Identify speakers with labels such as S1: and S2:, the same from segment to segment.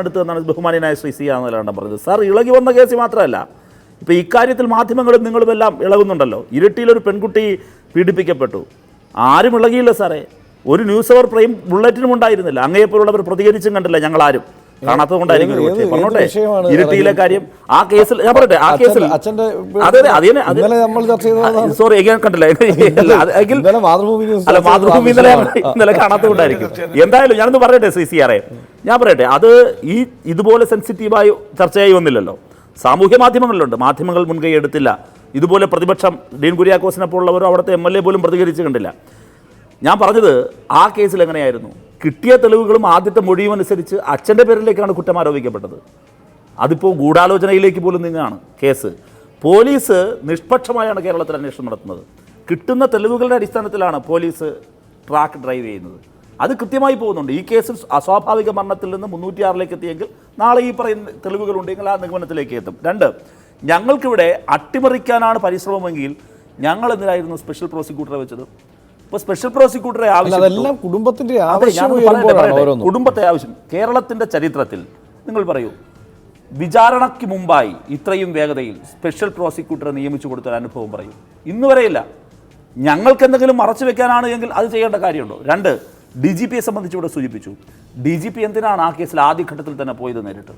S1: അടുത്ത് എന്നാണ് ബഹുമാനിയനായ ശ്രീ സി ആണെന്നല്ലാണ്ട് പറഞ്ഞത്. സാർ ഇളകി വന്ന കേസ് മാത്രമല്ല ഇപ്പോൾ ഇക്കാര്യത്തിൽ മാധ്യമങ്ങളും നിങ്ങളുമെല്ലാം ഇളകുന്നുണ്ടല്ലോ. ഇരട്ടിയിലൊരു പെൺകുട്ടി പീഡിപ്പിക്കപ്പെട്ടു. ആരും ഇളകിയില്ല സാറേ. ഒരു ന്യൂസ് അവർ പ്രൈം ബുള്ളറ്റിനും ഉണ്ടായിരുന്നില്ല. അങ്ങേപ്പോലുള്ളവർ പ്രതികരിച്ചും കണ്ടില്ല ഞങ്ങളാരും. കാണാത്തത് കൊണ്ടായിരിക്കും. പറഞ്ഞോട്ടെ
S2: വിഷയമാണ്
S1: കാര്യം ആ കേസിൽ ഞാൻ പറയട്ടെ ആ കേസിൽ
S2: അച്ഛന്റെ
S1: അതെ അതെ അതിനെ
S2: നമ്മൾ ചർച്ച ചെയ്തതാണ്.
S1: സോറി ഞാൻ കണ്ടില്ല. അല്ല,
S2: ഇന്നലെ മാതൃഭൂമി ന്യൂസ്
S1: അല്ല മാതൃഭൂമി ഇന്നലെ. ഇന്നലെ കാണാത്തതുകൊണ്ടായിരിക്കും എന്തായാലും ഞാനൊന്ന് പറയട്ടെ സി സി ആറെ ഞാൻ പറയട്ടെ അത് ഈ ഇതുപോലെ സെൻസിറ്റീവായി ചർച്ചയായി വന്നില്ലല്ലോ. സാമൂഹ്യ മാധ്യമങ്ങളിലുണ്ട്. മാധ്യമങ്ങൾ മുൻകൈ എടുത്തില്ല. ഇതുപോലെ പ്രതിപക്ഷം ഡീൻ കുര്യാക്കോസിനെ പോലുള്ളവരോ അവിടുത്തെ എം എൽ എ പോലും പ്രതികരിച്ചു കണ്ടില്ല. ഞാൻ പറഞ്ഞത് ആ കേസിൽ എങ്ങനെയായിരുന്നു? കിട്ടിയ തെളിവുകളും ആദ്യത്തെ മൊഴിയും അനുസരിച്ച് അച്ഛന്റെ പേരിലേക്കാണ് കുറ്റം ആരോപിക്കപ്പെട്ടത്. അതിപ്പോൾ ഗൂഢാലോചനയിലേക്ക് പോലും നീങ്ങാണ് കേസ്. പോലീസ് നിഷ്പക്ഷമായാണ് കേരളത്തിൽ അന്വേഷണം നടത്തുന്നത്. കിട്ടുന്ന തെളിവുകളുടെ അടിസ്ഥാനത്തിലാണ് പോലീസ് ട്രാക്ക് ഡ്രൈവ് ചെയ്യുന്നത്. അത് കൃത്യമായി പോകുന്നുണ്ട്. ഈ കേസിൽ അസ്വാഭാവിക മരണത്തിൽ നിന്ന് മുന്നൂറ്റിയാറിലേക്ക് എത്തിയെങ്കിൽ നാളെ ഈ പറയുന്ന തെളിവുകളുണ്ടെങ്കിൽ ആ നിഗമനത്തിലേക്ക് എത്തും. രണ്ട് ഞങ്ങൾക്കിവിടെ അട്ടിമറിക്കാനാണ് പരിശ്രമമെങ്കിൽ ഞങ്ങൾ എന്തിനായിരുന്നു സ്പെഷ്യൽ പ്രോസിക്യൂട്ടറെ വെച്ചത്? ഇപ്പോൾ സ്പെഷ്യൽ പ്രോസിക്യൂട്ടറെ ആവശ്യം
S2: കുടുംബത്തിന്റെ
S1: കുടുംബത്തെ ആവശ്യം. കേരളത്തിന്റെ ചരിത്രത്തിൽ നിങ്ങൾ പറയൂ വിചാരണയ്ക്ക് മുമ്പായി ഇത്രയും വേഗതയിൽ സ്പെഷ്യൽ പ്രോസിക്യൂട്ടറെ നിയമിച്ചു കൊടുത്ത ഒരു അനുഭവം പറയൂ. ഇന്ന് വരെയില്ല. ഞങ്ങൾക്ക് എന്തെങ്കിലും മറച്ചു വെക്കാനാണ് എങ്കിൽ അത് ചെയ്യേണ്ട കാര്യമുണ്ടോ? രണ്ട് ഡി ജി പിയെ സംബന്ധിച്ച് ഇവിടെ സൂചിപ്പിച്ചു. ഡി ജി പി എന്തിനാണ് ആ കേസിൽ ആദ്യഘട്ടത്തിൽ തന്നെ പോയത് നേരിട്ട്?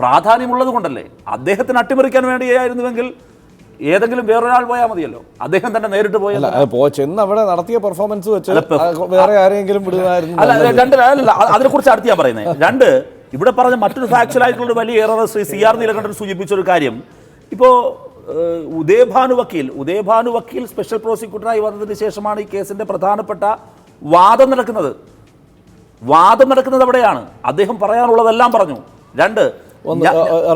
S1: പ്രാധാന്യമുള്ളത് കൊണ്ടല്ലേ? അദ്ദേഹത്തിന് അട്ടിമറിക്കാൻ വേണ്ടിയായിരുന്നുവെങ്കിൽ ഏതെങ്കിലും വേറൊരാൾ പോയാൽ മതിയല്ലോ. അദ്ദേഹം തന്നെ നേരിട്ട് പോയത്
S2: പോ ചെന്ന് അവിടെ നടത്തിയ പെർഫോമൻസ് വെച്ച് വേറെ ആരെങ്കിലും
S1: അല്ല രണ്ട് അല്ല അതിനെ കുറിച്ച് അടുത്ത് ഞാൻ പറയുന്നത് രണ്ട് ഇവിടെ പറഞ്ഞ മറ്റൊരു ഫാക്ച്വൽ ആയിട്ടുള്ള ഒരു വലിയ ഏറെ ശ്രീ സി ആർ നീലകണ്ഠൻ സൂചിപ്പിച്ച ഒരു കാര്യം. ഇപ്പോ ഉദയഭാനു വക്കീൽ ഉദയഭാനു വക്കീൽ സ്പെഷ്യൽ പ്രോസിക്യൂട്ടറായി വന്നതിന് ശേഷമാണ് ഈ കേസിന്റെ പ്രധാനപ്പെട്ട വാദം നടക്കുന്നത്. വാദം നടക്കുന്നത് അവിടെയാണ്. അദ്ദേഹം പറയാനുള്ളതെല്ലാം പറഞ്ഞു. രണ്ട്
S2: ഒന്ന്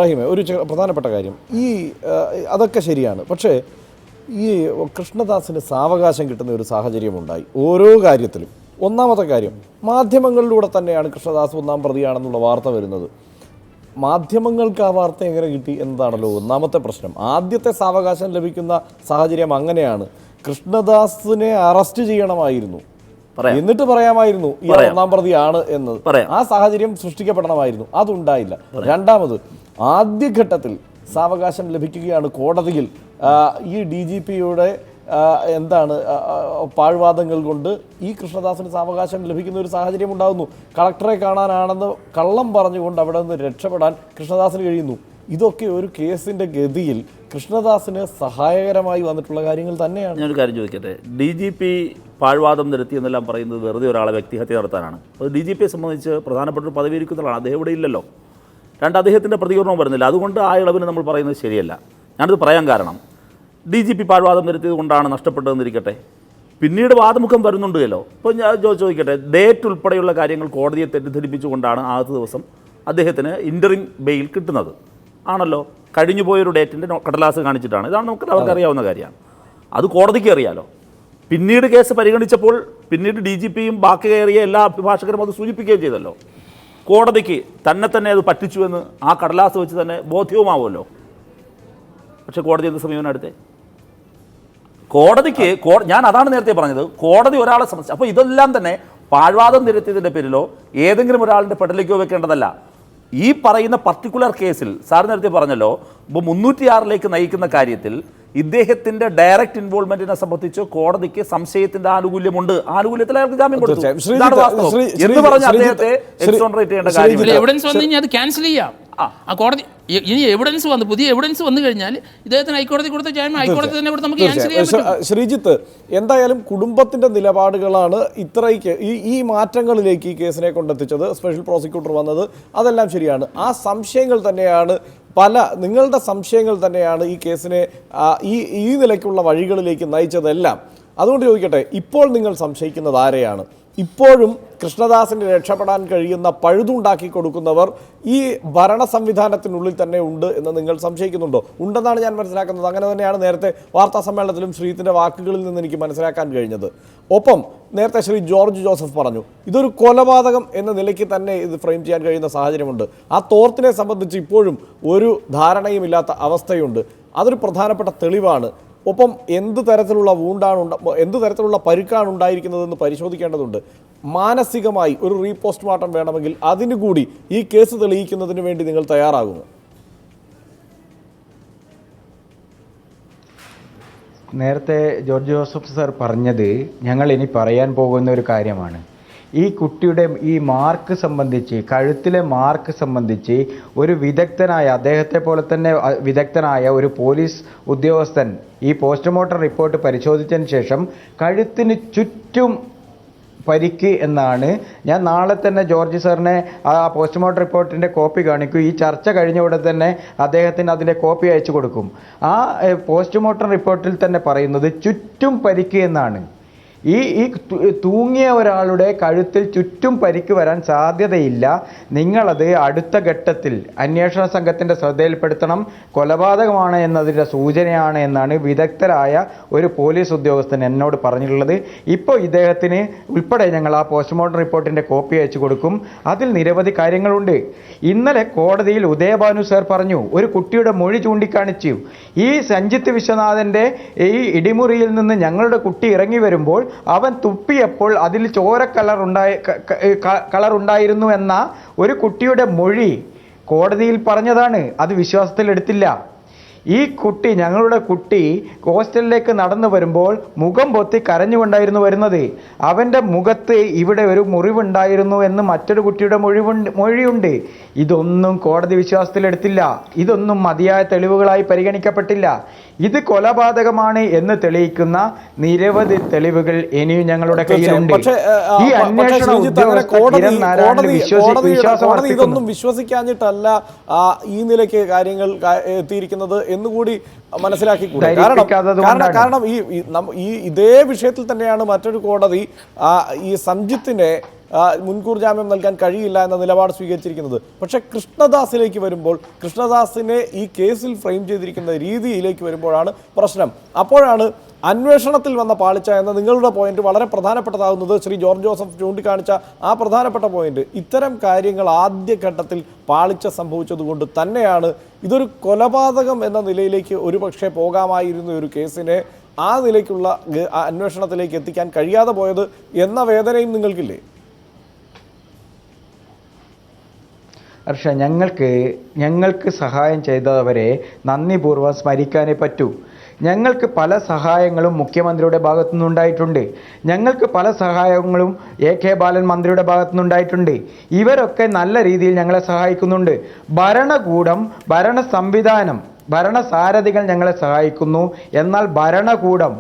S2: റഹീമെ ഒരു പ്രധാനപ്പെട്ട കാര്യം. ഈ അതൊക്കെ ശരിയാണ്. പക്ഷേ ഈ കൃഷ്ണദാസിന് സാവകാശം കിട്ടുന്ന ഒരു സാഹചര്യം ഉണ്ടായി ഓരോ കാര്യത്തിലും. ഒന്നാമത്തെ കാര്യം മാധ്യമങ്ങളിലൂടെ തന്നെയാണ് കൃഷ്ണദാസ് ഒന്നാം പ്രതിയാണെന്നുള്ള വാർത്ത വരുന്നത്. മാധ്യമങ്ങൾക്ക് ആ വാർത്ത എങ്ങനെ കിട്ടി എന്നതാണല്ലോ ഒന്നാമത്തെ പ്രശ്നം. ആദ്യത്തെ സാവകാശം ലഭിക്കുന്ന സാഹചര്യം അങ്ങനെയാണ്. കൃഷ്ണദാസിനെ അറസ്റ്റ് ചെയ്യണമായിരുന്നു. എന്നിട്ട് പറയാമായിരുന്നു ഈ ഒന്നാം പ്രതിയാണ്
S1: എന്ന്.
S2: ആ സാഹചര്യം സൃഷ്ടിക്കപ്പെടണമായിരുന്നു. അതുണ്ടായില്ല. രണ്ടാമത് ആദ്യഘട്ടത്തിൽ സാവകാശം ലഭിക്കുകയാണ് കോടതിയിൽ. ഈ ഡി ജി പിയുടെ എന്താണ് പാഴ്വാദങ്ങൾ കൊണ്ട് ഈ കൃഷ്ണദാസിന് സാവകാശം ലഭിക്കുന്ന ഒരു സാഹചര്യം ഉണ്ടാകുന്നു. കളക്ടറെ കാണാനാണെന്ന് കള്ളം പറഞ്ഞുകൊണ്ട് അവിടെ നിന്ന് രക്ഷപ്പെടാൻ കൃഷ്ണദാസിന് കഴിയുന്നു. ഇതൊക്കെ ഒരു കേസിന്റെ ഗതിയിൽ കൃഷ്ണദാസിന് സഹായകരമായി വന്നിട്ടുള്ള കാര്യങ്ങൾ തന്നെയാണ്.
S1: ഞാനൊരു കാര്യം ചോദിക്കട്ടെ? ഡി ജി പി പാഴ്വാദം നിരത്തി എന്നെല്ലാം പറയുന്നത് വെറുതെ ഒരാളെ വ്യക്തിഹത്യ നടത്താനാണ്. അത് ഡി ജി പിയെ സംബന്ധിച്ച് പ്രധാനപ്പെട്ട ഒരു പദവി ഇരിക്കുന്നതാണ് അദ്ദേഹം ഇവിടെ ഇല്ലല്ലോ. രണ്ട് അദ്ദേഹത്തിന്റെ പ്രതികരണവും വരുന്നില്ല. അതുകൊണ്ട് ആ ഇളവിന് നമ്മൾ പറയുന്നത് ശരിയല്ല. ഞാനിത് പറയാൻ കാരണം ഡി ജി പി പാഴ്വാദം നിരത്തിയത് കൊണ്ടാണ് നഷ്ടപ്പെട്ടതെന്നിരിക്കട്ടെ. പിന്നീട് വാദമുഖം വരുന്നുണ്ടല്ലോ ഇപ്പോൾ ഞാൻ ചോ- ചോദിക്കട്ടെ? ഡേറ്റ് ഉൾപ്പെടെയുള്ള കാര്യങ്ങൾ കോടതിയെ തെറ്റിദ്ധരിപ്പിച്ചുകൊണ്ടാണ് ആദ്യ ദിവസം അദ്ദേഹത്തിന് ഇന്ററിം ബെയിൽ കിട്ടുന്നത്. ആണല്ലോ കഴിഞ്ഞു പോയൊരു ഡേറ്റിന്റെ കടലാസ് കാണിച്ചിട്ടാണ്. ഇതാണ് നമുക്ക് അവർക്ക് അറിയാവുന്ന കാര്യമാണ് അത് കോടതിക്ക് അറിയാലോ. പിന്നീട് കേസ് പരിഗണിച്ചപ്പോൾ പിന്നീട് ഡി ജി പിയും ബാക്കി കയറിയ എല്ലാ അഭിഭാഷകരും അത് സൂചിപ്പിക്കുകയും ചെയ്തല്ലോ. കോടതിക്ക് തന്നെ തന്നെ അത് പറ്റിച്ചുവെന്ന് ആ കടലാസ് വെച്ച് തന്നെ ബോധ്യവുമാവുമല്ലോ. പക്ഷേ കോടതി എന്ത് സമീപനം എടുത്തേ? കോടതിക്ക് കോ- ഞാൻ അതാണ് നേരത്തെ പറഞ്ഞത്. കോടതി ഒരാളെ സംബന്ധിച്ച് അപ്പോൾ ഇതെല്ലാം തന്നെ പാഴ്വാദം നിരത്തിയതിന്റെ പേരിലോ ഏതെങ്കിലും ഒരാളുടെ പെടലേക്കോ വെക്കേണ്ടതല്ല. ഈ പറയുന്ന പർട്ടിക്കുലർ കേസിൽ സാർ നേരത്തെ പറഞ്ഞല്ലോ ഇപ്പോൾ മുന്നൂറ്റിയാറിലേക്ക് നയിക്കുന്ന കാര്യത്തിൽ ഇദ്ദേഹത്തിന്റെ ഡയറക്റ്റ് ഇൻവോൾവ്മെന്റിനെ സംബന്ധിച്ച് കോടതിക്ക് സംശയത്തിന്റെ ആനുകൂല്യമുണ്ട്. ആനുകൂല്യത്തിൽ അയാൾക്ക് ജാമ്യം കൊടുത്തു. എന്ന് പറഞ്ഞ് അദ്ദേഹത്തെ എക്സോണറേറ്റ് ചെയ്യേണ്ട
S3: കാര്യം അത് ക്യാൻസൽ ചെയ്യാം. ആ കോടതി ഇനി എവിഡൻസ് വന്നു. പുതിയ എവിഡൻസ് വന്നു കഴിഞ്ഞാൽ ഇദ്ദേഹത്തിന് ഹൈക്കോടതി കൊടുത്ത ജാമ്യം ഹൈക്കോടതി തന്നെ ഇവിടെ നമുക്ക്
S2: ശ്രീജിത്ത് എന്തായാലും കുടുംബത്തിന്റെ നിലപാടുകളാണ് ഇത്രയ്ക്ക് ഈ ഈ മാറ്റങ്ങളിലേക്ക് ഈ കേസിനെ കൊണ്ടെത്തിച്ചത്. സ്പെഷ്യൽ പ്രോസിക്യൂട്ടർ വന്നത് അതെല്ലാം ശരിയാണ്. ആ സംശയങ്ങൾ തന്നെയാണ് പല നിങ്ങളുടെ സംശയങ്ങൾ തന്നെയാണ് ഈ കേസിനെ ഈ ഈ നിലയ്ക്കുള്ള വഴികളിലേക്ക് നയിച്ചതെല്ലാം. അതുകൊണ്ട് ചോദിക്കട്ടെ ഇപ്പോൾ നിങ്ങൾ സംശയിക്കുന്നത് ആരെയാണ്? ഇപ്പോഴും കൃഷ്ണദാസിന് രക്ഷപ്പെടാൻ കഴിയുന്ന പഴുതുണ്ടാക്കി കൊടുക്കുന്നവർ ഈ ഭരണ സംവിധാനത്തിനുള്ളിൽ തന്നെ ഉണ്ട് എന്ന് നിങ്ങൾ സംശയിക്കുന്നുണ്ടോ? ഉണ്ടെന്നാണ് ഞാൻ മനസ്സിലാക്കുന്നത്. അങ്ങനെ തന്നെയാണ് നേരത്തെ വാർത്താ സമ്മേളനത്തിലും ശ്രീത്തിന്റെ വാക്കുകളിൽ നിന്ന് എനിക്ക് മനസ്സിലാക്കാൻ കഴിഞ്ഞത്. ഒപ്പം നേരത്തെ ശ്രീ ജോർജ് ജോസഫ് പറഞ്ഞു ഇതൊരു കൊലപാതകം എന്ന നിലയ്ക്ക് തന്നെ ഇത് ഫ്രെയിം ചെയ്യാൻ കഴിയുന്ന സാഹചര്യമുണ്ട്. ആ തോർത്തിനെ സംബന്ധിച്ച് ഇപ്പോഴും ഒരു ധാരണയുമില്ലാത്ത അവസ്ഥയുണ്ട്. അതൊരു പ്രധാനപ്പെട്ട തെളിവാണ്. ഒപ്പം എന്ത് തരത്തിലുള്ള വൂണ്ടാണ് എന്ത് തരത്തിലുള്ള പരുക്കാണ് ഉണ്ടായിരിക്കുന്നതെന്ന് പരിശോധിക്കേണ്ടതുണ്ട്. മാനസികമായി ഒരു റീപോസ്റ്റ്മോർട്ടം വേണമെങ്കിൽ അതിനു കൂടി ഈ കേസ് തെളിയിക്കുന്നതിന് വേണ്ടി നിങ്ങൾ തയ്യാറാകുന്നു
S4: നേരത്തെ ജോർജ് ജോസഫ് സർ പറഞ്ഞത് ഞങ്ങൾ ഇനി പറയാൻ പോകുന്ന ഒരു കാര്യമാണ്. ഈ കുട്ടിയുടെ ഈ മാർക്ക് സംബന്ധിച്ച് കഴുത്തിലെ മാർക്ക് സംബന്ധിച്ച് ഒരു വിദഗ്ധനായ അദ്ദേഹത്തെ പോലെ തന്നെ വിദഗ്ധനായ ഒരു പോലീസ് ഉദ്യോഗസ്ഥൻ ഈ പോസ്റ്റ്മോർട്ടം റിപ്പോർട്ട് പരിശോധിച്ചതിന് ശേഷം കഴുത്തിന് ചുറ്റും പരിക്ക് എന്നാണ് ഞാൻ നാളെ തന്നെ ജോർജ് സാറിനെ ആ പോസ്റ്റ്മോർട്ടം റിപ്പോർട്ടിന്റെ കോപ്പി കാണിക്കും. ഈ ചർച്ച കഴിഞ്ഞ ഉടൻ തന്നെ അദ്ദേഹത്തിന് അതിന്റെ കോപ്പി അയച്ചു കൊടുക്കും. ആ പോസ്റ്റ്മോർട്ടം റിപ്പോർട്ടിൽ തന്നെ പറയുന്നത് ചുറ്റും പരിക്ക് എന്നാണ്. ഈ ഈ തൂങ്ങിയ ഒരാളുടെ കഴുത്തിൽ ചുറ്റും പരിക്ക് വരാൻ സാധ്യതയില്ല. നിങ്ങളത് അടുത്ത ഘട്ടത്തിൽ അന്വേഷണ സംഘത്തിന്റെ ശ്രദ്ധയിൽപ്പെടുത്തണം. കൊലപാതകമാണ് എന്നതിന്റെ സൂചനയാണ് എന്നാണ് വിദഗ്ധരായ ഒരു പോലീസ് ഉദ്യോഗസ്ഥൻ എന്നോട് പറഞ്ഞിട്ടുള്ളത്. ഇപ്പോൾ ഇദ്ദേഹത്തിന് ഉൾപ്പെടെ ഞങ്ങൾ ആ പോസ്റ്റ്മോർട്ടം റിപ്പോർട്ടിന്റെ കോപ്പി അയച്ചു കൊടുക്കും. അതിൽ നിരവധി കാര്യങ്ങളുണ്ട്. ഇന്നലെ കോടതിയിൽ ഉദയഭാനു സാർ പറഞ്ഞു ഒരു കുട്ടിയുടെ മൊഴി ചൂണ്ടിക്കാണിച്ചു. ഈ സഞ്ജിത്ത് വിശ്വനാഥന്റെ ഈ ഇടിമുറിയിൽ നിന്ന് ഞങ്ങളുടെ കുട്ടി ഇറങ്ങി വരുമ്പോൾ അവൻ തുപ്പിയപ്പോൾ അതിൽ ചോര കളർ ഉണ്ടായി കളർ ഉണ്ടായിരുന്നു എന്ന ഒരു കുട്ടിയുടെ മൊഴി കോടതിയിൽ പറഞ്ഞതാണ്. അത് വിശ്വാസത്തിലെടുത്തില്ല ഈ കുട്ടി ഞങ്ങളുടെ കുട്ടി ഹോസ്റ്റലിലേക്ക് നടന്നു വരുമ്പോൾ മുഖം പൊത്തി കരഞ്ഞുകൊണ്ടായിരുന്നു വരുന്നത്. അവന്റെ മുഖത്ത് ഇവിടെ ഒരു മുറിവുണ്ടായിരുന്നു എന്ന് മറ്റൊരു കുട്ടിയുടെ മൊഴിവുണ്ട് മൊഴിയുണ്ട്. ഇതൊന്നും കോടതി വിശ്വാസത്തിലെടുത്തില്ല ഇതൊന്നും മതിയായ തെളിവുകളായി പരിഗണിക്കപ്പെട്ടില്ല. ഇത് കൊലപാതകമാണ് എന്ന് തെളിയിക്കുന്ന നിരവധി തെളിവുകൾ ഇനിയും ഞങ്ങളുടെ കയ്യിലുണ്ട്.
S2: പക്ഷേ
S4: ഈ അന്വേഷണം
S2: കോടതി ഇതൊന്നും വിശ്വസിക്കാഞ്ഞിട്ടല്ല ഈ നിലയ്ക്ക് കാര്യങ്ങൾ എത്തിയിരിക്കുന്നത് എന്നുകൂടി മനസ്സിലാക്കിക്കൂടെ? കാരണം കാരണം ഈ ഈ ഇതേ വിഷയത്തിൽ തന്നെയാണ് മറ്റൊരു കോടതി ഈ സംജിത്തിനെ ആ, മുൻകൂർ ജാമ്യം നൽകാൻ കഴിയില്ല എന്ന നിലപാട് സ്വീകരിച്ചിരിക്കുന്നത്. പക്ഷേ കൃഷ്ണദാസിലേക്ക് വരുമ്പോൾ കൃഷ്ണദാസിനെ ഈ കേസിൽ ഫ്രെയിം ചെയ്തിരിക്കുന്ന രീതിയിലേക്ക് വരുമ്പോഴാണ് പ്രശ്നം. അപ്പോഴാണ് അന്വേഷണത്തിൽ വന്ന പാളിച്ച എന്ന നിങ്ങളുടെ പോയിന്റ് വളരെ പ്രധാനപ്പെട്ടതാകുന്നത്. ശ്രീ ജോർജ് ജോസഫ് ചൂണ്ടിക്കാണിച്ച ആ പ്രധാനപ്പെട്ട പോയിന്റ്. ഇത്തരം കാര്യങ്ങൾ ആദ്യഘട്ടത്തിൽ പാളിച്ച സംഭവിച്ചതുകൊണ്ട് തന്നെയാണ് ഇതൊരു കൊലപാതകം എന്ന നിലയിലേക്ക് ഒരുപക്ഷെ പോകാമായിരുന്ന ഒരു കേസിനെ ആ നിലയ്ക്കുള്ള അന്വേഷണത്തിലേക്ക് എത്തിക്കാൻ കഴിയാതെ പോയത് എന്ന വേദനയും നിങ്ങൾക്കില്ലേ?
S4: ഹർഷ ഞങ്ങൾക്ക് ഞങ്ങൾക്ക് സഹായം ചെയ്തവരെ നന്ദിപൂർവം സ്മരിക്കാനേ പറ്റൂ. ഞങ്ങൾക്ക് പല സഹായങ്ങളും മുഖ്യമന്ത്രിയുടെ ഭാഗത്തു നിന്നുണ്ടായിട്ടുണ്ട് ഞങ്ങൾക്ക് പല സഹായങ്ങളും എ കെ ബാലൻ മന്ത്രിയുടെ ഭാഗത്തു നിന്നുണ്ടായിട്ടുണ്ട് ഇവരൊക്കെ നല്ല രീതിയിൽ ഞങ്ങളെ സഹായിക്കുന്നുണ്ട്. ഭരണകൂടം ഭരണ സംവിധാനം ഭരണസാരഥികൾ ഞങ്ങളെ സഹായിക്കുന്നു. എന്നാൽ ഭരണകൂടം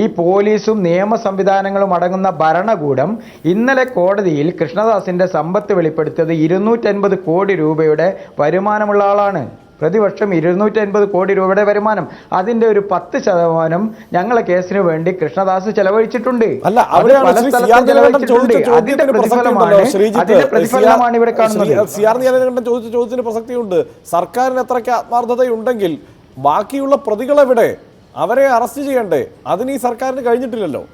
S4: ഈ പോലീസും നിയമ സംവിധാനങ്ങളും അടങ്ങുന്ന ഭരണകൂടം ഇന്നലെ കോടതിയിൽ കൃഷ്ണദാസിന്റെ സമ്പത്ത് വെളിപ്പെടുത്തിയത് ഇരുന്നൂറ്റൻപത് കോടി രൂപയുടെ വരുമാനമുള്ള ആളാണ്. പ്രതിവർഷം ഇരുന്നൂറ്റൻപത് കോടി രൂപയുടെ വരുമാനം. അതിന്റെ ഒരു പത്ത് ശതമാനം ഞങ്ങളെ കേസിന് വേണ്ടി കൃഷ്ണദാസ് ചെലവഴിച്ചിട്ടുണ്ട്. അതിന്റെ പ്രതിഫലമാണ്. അതിന്റെ പ്രതിഫലമാണ് ഇവിടെ കാണുന്നത്.
S2: ചോദിച്ച ചോദ്യത്തിന് പ്രസക്തിയുണ്ട്. സർക്കാരിന് എത്രയ്ക്ക് ആത്മാർത്ഥതയുണ്ടെങ്കിൽ ബാക്കിയുള്ള പ്രതികളെവിടെ അവരെ അറസ്റ്റ് ചെയ്യണ്ടേ? അതിന് ഈ സർക്കാരിന് കഴിഞ്ഞിട്ടില്ലല്ലോ.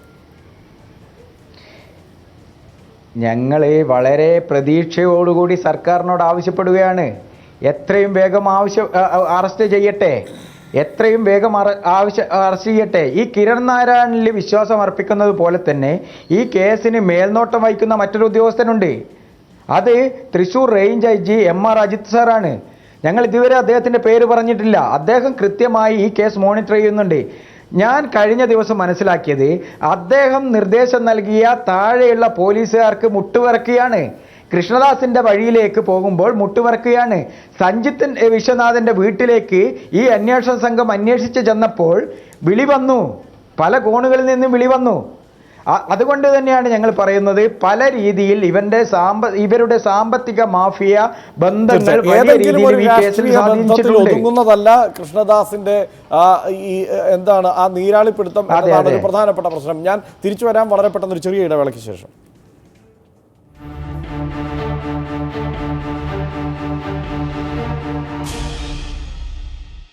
S4: ഞങ്ങൾ വളരെ പ്രതീക്ഷയോടുകൂടി സർക്കാരിനോട് ആവശ്യപ്പെടുകയാണ്. എത്രയും വേഗം ആവശ്യം അറസ്റ്റ് ചെയ്യട്ടെ. എത്രയും വേഗം ആവശ്യ അറസ്റ്റ് ചെയ്യട്ടെ. ഈ കിരൺ നാരായണനിൽ വിശ്വാസം അർപ്പിക്കുന്നത് പോലെ തന്നെ ഈ കേസിന് മേൽനോട്ടം വഹിക്കുന്ന മറ്റൊരു ഉദ്യോഗസ്ഥനുണ്ട്. അത് Thrissur range I G M R Ajith സാറാണ്. ഞങ്ങൾ ഇതുവരെ അദ്ദേഹത്തിന്റെ പേര് പറഞ്ഞിട്ടില്ല. അദ്ദേഹം കൃത്യമായി ഈ കേസ് മോണിറ്റർ ചെയ്യുന്നുണ്ട്. ഞാൻ കഴിഞ്ഞ ദിവസം മനസ്സിലാക്കിയത് അദ്ദേഹം നിർദ്ദേശം നൽകിയ താഴെയുള്ള പോലീസുകാർക്ക് മുട്ടുവിറക്കുകയാണ്. കൃഷ്ണദാസിന്റെ വഴിയിലേക്ക് പോകുമ്പോൾ മുട്ടുവിറക്കുകയാണ്. സഞ്ജിത്ത് വിശ്വനാഥന്റെ വീട്ടിലേക്ക് ഈ അന്വേഷണ സംഘം അന്വേഷിച്ച് ചെന്നപ്പോൾ വിളി വന്നു. പല കോണുകളിൽ നിന്നും വിളി വന്നു. അതുകൊണ്ട് തന്നെയാണ് ഞങ്ങൾ പറയുന്നത് പല രീതിയിൽ ഇവന്റെ സാമ്പ ഇവരുടെ സാമ്പത്തിക മാഫിയ ബന്ധങ്ങൾ
S2: ഒതുങ്ങുന്നതല്ല കൃഷ്ണദാസിന്റെ ആ, ഈ എന്താണ് ആ നീരാളിപ്പിടുത്തം
S4: അതെ,
S2: എന്നതാണ് ഒരു പ്രധാനപ്പെട്ട പ്രശ്നം. ഞാൻ തിരിച്ചു വരാൻ വളരെ പെട്ടെന്ന് ഒരു ചെറിയ ഇടവേളയ്ക്ക് ശേഷം.